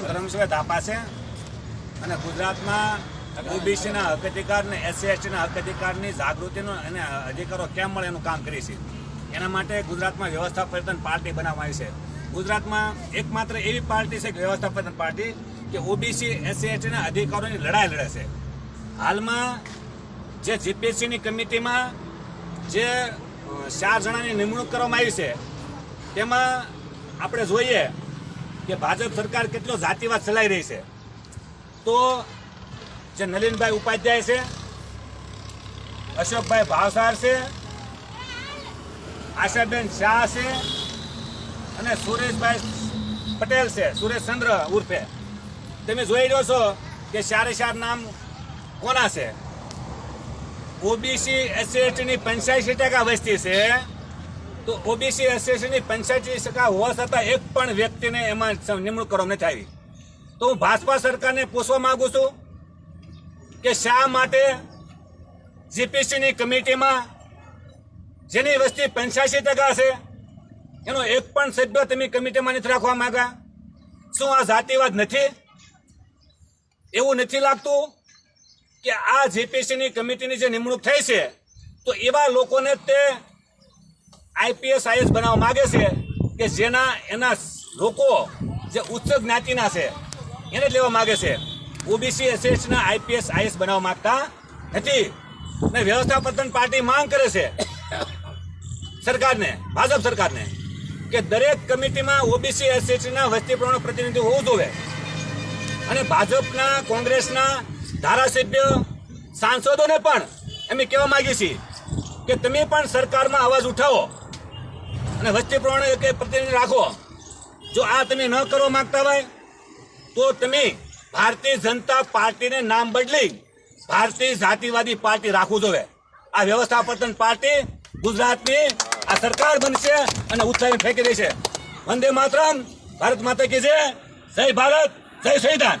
ધર્મશીલ ધાપા છે અને ગુજરાતમાં ઓબીસીના હક અધિકાર ને એસસી એસટીના હક અધિકારની જાગૃતિનો અને અધિકારો કેમ મળે એનું કામ કરી છે. એના માટે ગુજરાતમાં વ્યવસ્થા પરિવર્તન પાર્ટી બનાવવામાં આવી છે. ગુજરાતમાં એકમાત્ર એવી પાર્ટી છે કે વ્યવસ્થા પરિવર્તન પાર્ટી કે ઓબીસી એસસી એસટીના અધિકારોની લડાઈ લડે છે. હાલમાં જે જીપીએસસીની કમિટીમાં જે ચાર જણાની નિમણૂક કરવામાં આવી છે, તેમાં આપણે જોઈએ કે ભાજપ સરકાર કેટલો જાતિવાદ ચલાવી રહી છે. તો જે નલિનભાઈ ઉપાધ્યાય છે, અશોકભાઈ ભાવસાર છે, આશાબેન શાહ છે અને સુરેશભાઈ પટેલ છે સુરેશચંદ્ર ઉર્ફે. તમે જોઈ રહ્યો છો કે ચારે ચાર નામ કોના છે? ઓબીસી એસસી એસટીની પંચ્યાસી ટકા વસ્તી છે. તો ઓબીસી એસોસિએશનની પંચાયતી ટકા હોવા છતાં એક પણ વ્યક્તિને એમાં નિમણૂક કરવામાં નથી આવી. તો હું ભાજપા સરકારને પૂછવા માંગુ છું કે શા માટે જીપીસીની કમિટીમાં જેની વસ્તી પંચ્યાસી ટકા છે, એનો એક પણ સભ્ય તમે કમિટીમાં નથી રાખવા માંગા શું આ જાતિવાદ નથી? એવું નથી લાગતું કે આ જીપીસીની કમિટીની જે નિમણૂક થઈ છે, તો એવા લોકોને તે આઈપીએસ આઈએસ બનાવવા માગે છે કે જેના, એના લોકો જે ઉચ્ચ જ્ઞાતિના છે, એને જ લેવા માગે છે. ઓબીસી એસએસના આઈપીએસ આઈએસ બનાવવા માગતા નથી. ને વ્યવસ્થાપન પાર્ટી માંગ કરે છે સરકારને, ભાજપ સરકારને, કે દરેક કમિટીમાં ઓબીસી એસએસટીના વસ્તી પ્રમાણ પ્રતિનિધિ હોવું જોઈએ. અને ભાજપના, કોંગ્રેસના ધારાસભ્ય, સાંસદોને પણ અમે કહેવા માંગીએ છીએ કે તમે પણ સરકારમાં અવાજ ઉઠાવો. અને વસ્તી પ્રમાણે એક પ્રતિનિધિ રાખો. જો આ તમે ન કરવા માંગતા હોય, તો તમે ભારતીય જનતા પાર્ટીને નામ બદલી ભારતીય જાતિવાદી પાર્ટી રાખવું જોઈએ આ વ્યવસ્થાપન પાર્ટી ગુજરાતની આ સરકાર બનશે અને ઉત્સાહી ફેંકી દેશે. વંદે માતરમ, ભારત માતા કે જય. જય ભારત, જય સંવિધાન.